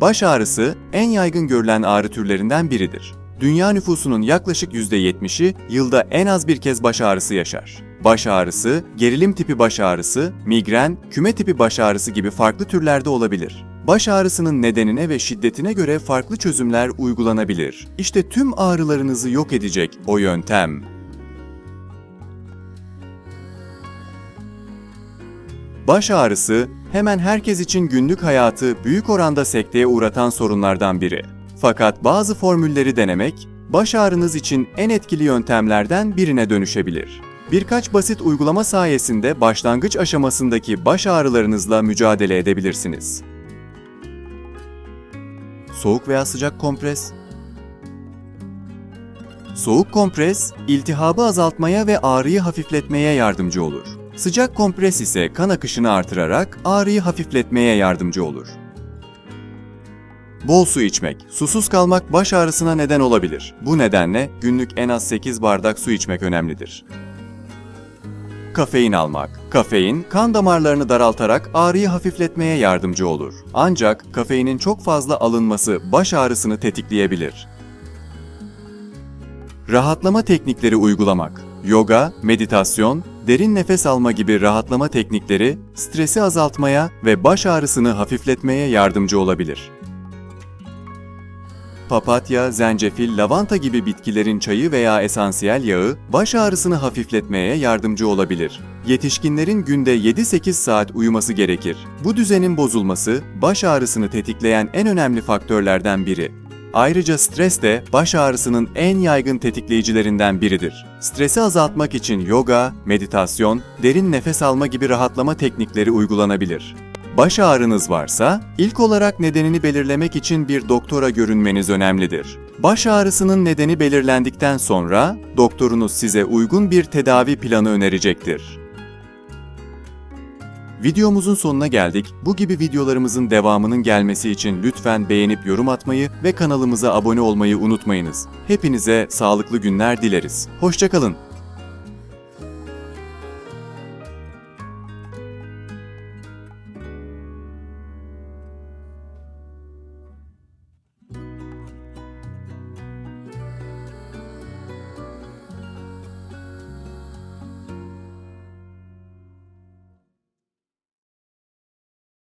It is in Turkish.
Baş ağrısı en yaygın görülen ağrı türlerinden biridir. Dünya nüfusunun yaklaşık %70'i yılda en az bir kez baş ağrısı yaşar. Baş ağrısı, gerilim tipi baş ağrısı, migren, küme tipi baş ağrısı gibi farklı türlerde olabilir. Baş ağrısının nedenine ve şiddetine göre farklı çözümler uygulanabilir. İşte tüm ağrılarınızı yok edecek o yöntem. Baş ağrısı hemen herkes için günlük hayatı büyük oranda sekteye uğratan sorunlardan biri. Fakat bazı formülleri denemek, baş ağrınız için en etkili yöntemlerden birine dönüşebilir. Birkaç basit uygulama sayesinde başlangıç aşamasındaki baş ağrılarınızla mücadele edebilirsiniz. Soğuk veya sıcak kompres Soğuk kompres, iltihabı azaltmaya ve ağrıyı hafifletmeye yardımcı olur. Sıcak kompres ise kan akışını artırarak ağrıyı hafifletmeye yardımcı olur. Bol su içmek, susuz kalmak baş ağrısına neden olabilir. Bu nedenle günlük en az 8 bardak su içmek önemlidir. Kafein almak. Kafein, kan damarlarını daraltarak ağrıyı hafifletmeye yardımcı olur. Ancak kafeinin çok fazla alınması baş ağrısını tetikleyebilir. Rahatlama teknikleri uygulamak. Yoga, meditasyon, derin nefes alma gibi rahatlama teknikleri stresi azaltmaya ve baş ağrısını hafifletmeye yardımcı olabilir. Papatya, zencefil, lavanta gibi bitkilerin çayı veya esansiyel yağı baş ağrısını hafifletmeye yardımcı olabilir. Yetişkinlerin günde 7-8 saat uyuması gerekir. Bu düzenin bozulması baş ağrısını tetikleyen en önemli faktörlerden biri. Ayrıca stres de baş ağrısının en yaygın tetikleyicilerinden biridir. Stresi azaltmak için yoga, meditasyon, derin nefes alma gibi rahatlama teknikleri uygulanabilir. Baş ağrınız varsa, ilk olarak nedenini belirlemek için bir doktora görünmeniz önemlidir. Baş ağrısının nedeni belirlendikten sonra, doktorunuz size uygun bir tedavi planı önerecektir. Videomuzun sonuna geldik. Bu gibi videolarımızın devamının gelmesi için lütfen beğenip yorum atmayı ve kanalımıza abone olmayı unutmayınız. Hepinize sağlıklı günler dileriz. Hoşçakalın.